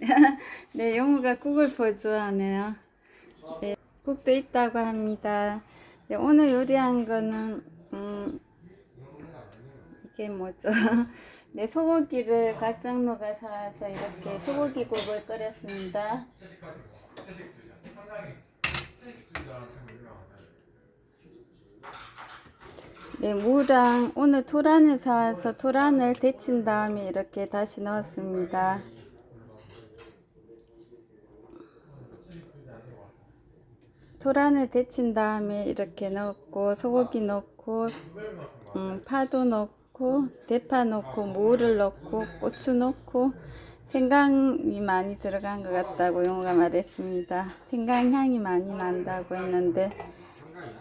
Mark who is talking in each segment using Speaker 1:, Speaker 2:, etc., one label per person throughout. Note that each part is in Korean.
Speaker 1: 네, 용우가 국을 보 좋아하네요. 네, 국도 있다고 합니다. 네, 오늘 요리한 거는 음, 이게 뭐죠? 네, 소고기를 각장로가 사와서 이렇게 소고기 국을 끓였습니다. 네, 무랑 오늘 토란을 사와서 토란을 데친 다음에 이렇게 다시 넣었습니다. 토란을 데친 다음에 이렇게 넣고 소고기 넣고 음, 파도 넣고 대파 넣고 무를 넣고 고추 넣고 생강이 많이 들어간 것 같다고 용호가 말했습니다. 생강 향이 많이 난다고 했는데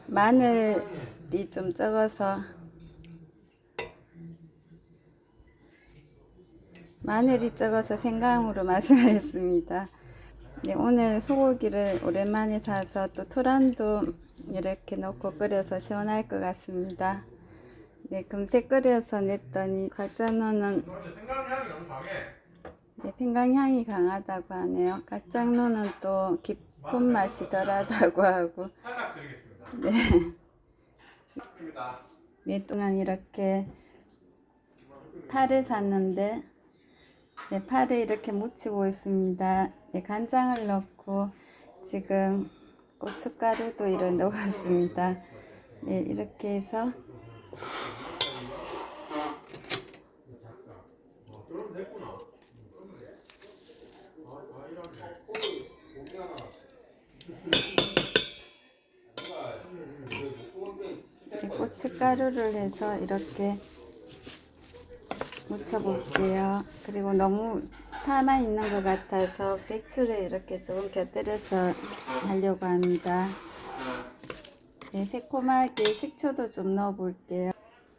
Speaker 1: 마늘이 좀 적어서 마늘이 적어서 생강으로 맛을 했습니다. 네, 오늘 소고기를 오랜만에 사서 또 토란도 이렇게 넣고 끓여서 시원할 것 같습니다. 네, 금세 끓여서 냈더니
Speaker 2: 강해.
Speaker 1: 네, 생강향이 강하다고 하네요. 각장로는 또 깊은 맛이 덜하다고 하고. 네,
Speaker 2: 입니다.
Speaker 1: 네 동안 이렇게 파를 샀는데 네, 파를 이렇게 묻히고 있습니다. 네, 간장을 넣고 지금 고춧가루도 이런 넣었습니다. 네, 이렇게 해서 이 고춧가루를 해서 이렇게 묻혀볼게요. 그리고 너무 파만 있는 것 같아서 배추를 이렇게 조금 곁들여서 하려고 합니다. 네, 새콤하게 식초도 좀 넣어볼게요.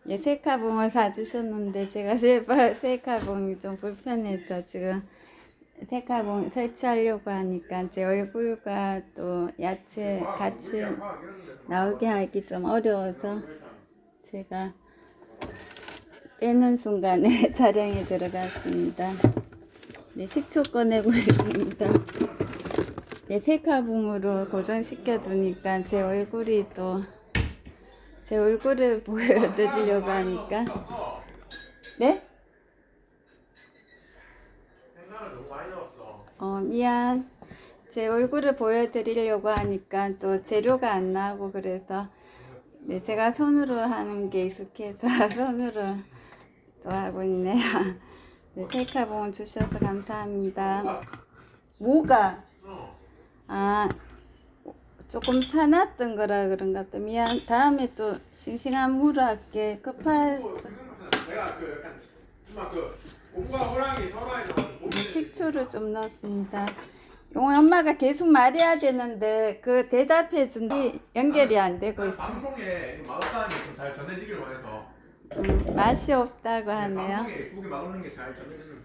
Speaker 1: 예, 세카봉을 사주셨는데 제가 세카봉이 좀 불편해서 지금 세카봉 설치하려고 하니까 제 얼굴과 또 야채 같이 나오게 하기 좀 어려워서 제가 빼는 순간에 촬영에 들어갔습니다. 네, 식초 꺼내고 있습니다. 네, 세카봉으로 고정시켜 두니까 제 얼굴이 또 제 얼굴을 보여드리려고 하니까 네?
Speaker 2: 어,
Speaker 1: 미안. 제 얼굴을 보여드리려고 하니까 또 재료가 안 나오고 그래서 네, 제가 손으로 하는 게 익숙해서 손으로 또 하고 있네요. 네, 테이크봉 주셔서 감사합니다. 뭐가?
Speaker 2: 어.
Speaker 1: 아, 조금 사놨던 거라 그런가 보다. 미안. 다음에 또 싱싱한 물을 할게. 급할
Speaker 2: 또 내가 그그 설화에서 곰이
Speaker 1: 식초를 좀 넣었습니다. 용호 엄마가 계속 말해야 되는데 그 대답해 준뒤 연결이 안 되고 있어.
Speaker 2: 방송에 마우스하니 좀잘 전해지길 원해서
Speaker 1: 음, 맛이 없다고 하네요.
Speaker 2: 게잘 전해지는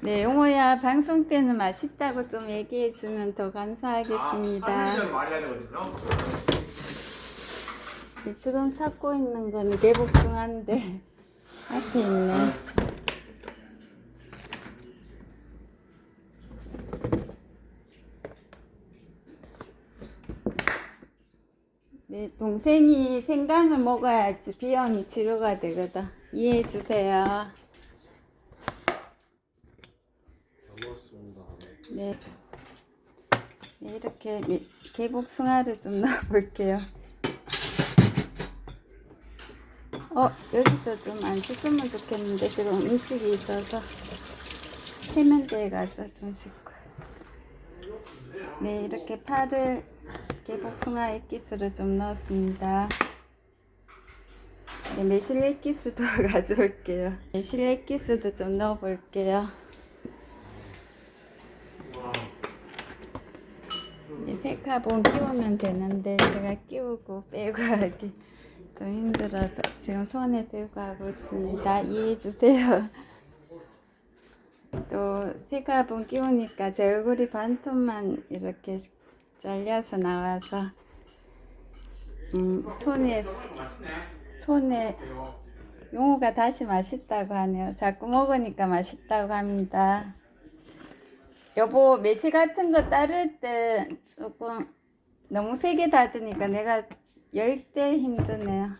Speaker 1: 네, 용호야 방송 때는 맛있다고 좀 얘기해 주면 더
Speaker 2: 아,
Speaker 1: 감사하겠습니다.
Speaker 2: 하는 말해야 되거든요.
Speaker 1: 네, 지금 찾고 있는 건 개복숭아인데 앞에 있네. 네, 동생이 생강을 먹어야지 비염이 치료가 되거든. 이해해 주세요. 네. 네, 이렇게 미- 개복숭아를 좀 넣어볼게요. 어, 여기서 좀 안 씻으면 좋겠는데 지금 음식이 있어서 세면대에 가서 좀 씻고. 네, 이렇게 파를 개복숭아 액기스를 좀 넣었습니다. 네, 매실 액기스도 가져올게요. 매실 액기스도 좀 넣어볼게요. 이 세카본 끼우면 되는데 제가 끼우고 빼고 하기 좀 힘들어서 지금 손에 들고 하고 있습니다. 이해해 주세요. 또 세카본 끼우니까 제 얼굴이 반톤만 이렇게 잘려서 나와서 음, 손에 손에 용호가 다시 맛있다고 하네요. 자꾸 먹으니까 맛있다고 합니다. 여보 매실 같은 거 따를 때 조금 너무 세게 닫으니까 내가 열 때 힘드네요.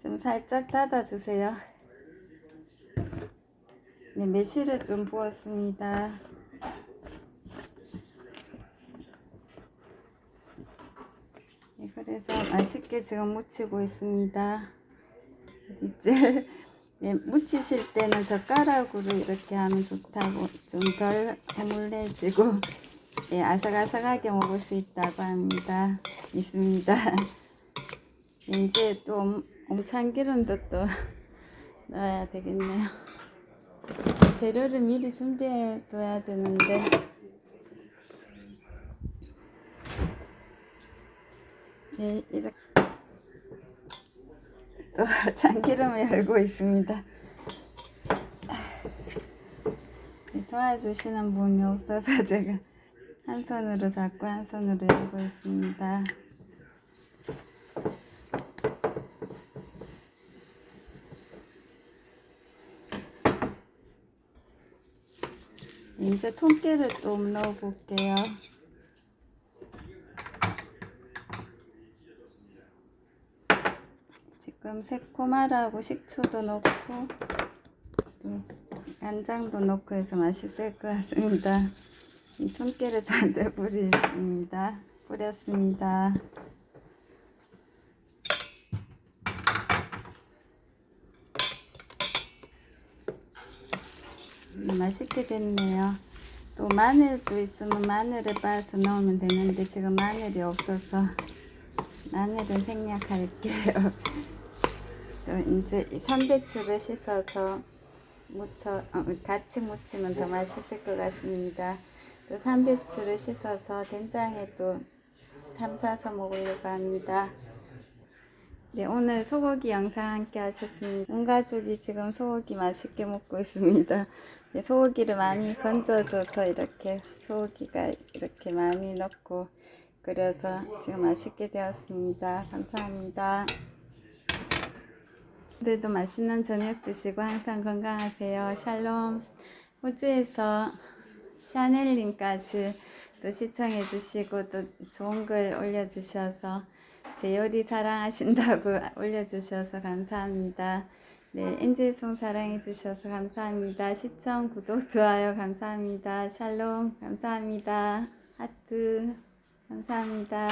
Speaker 1: 좀 살짝 닫아주세요. 네, 매실을 좀 부었습니다. 그래서 맛있게 지금 무치고 있습니다. 이제 예, 무치실 때는 젓가락으로 이렇게 하면 좋다고 좀덜 허물해지고 예, 아삭아삭하게 먹을 수 있다고 합니다. 있습니다. 이제 또 옴- 옴참기름도 또 넣어야 되겠네요. 재료를 미리 준비해 둬야 되는데 예, 이렇게 또 참기름을 열고 있습니다. 네, 도와주시는 분이 없어서 제가 한 손으로 잡고 한 손으로 열고 있습니다. 이제 통깨를 좀 넣어볼게요. 지금 새콤하라고 식초도 넣고 또 간장도 넣고 해서 맛있을 것 같습니다. 이 통깨를 잔뜩 뿌리습니다. 뿌렸습니다. 음, 맛있게 됐네요. 또 마늘도 있으면 마늘을 빻아서 넣으면 되는데 지금 마늘이 없어서 마늘은 생략할게요. 또 이제 이 삼배추를 씻어서 무쳐 어, 같이 무치면 더 맛있을 것 같습니다. 또 삼배추를 씻어서 된장에 또 담사서 먹으려고 합니다. 네, 오늘 소고기 영상 함께 하셨습니다. 온 가족이 지금 소고기 맛있게 먹고 있습니다. 네, 소고기를 많이 건져줘서 이렇게 소고기가 이렇게 많이 넣고 끓여서 지금 맛있게 되었습니다. 감사합니다. 오늘도 맛있는 저녁 드시고 항상 건강하세요. 샬롬. 호주에서 샤넬님까지 또 시청해 주시고 또 좋은 글 올려주셔서 제 요리 사랑하신다고 올려주셔서 감사합니다. 네, 엔젤송 사랑해 주셔서 감사합니다. 시청, 구독, 좋아요 감사합니다. 샬롬 감사합니다. 하트 감사합니다.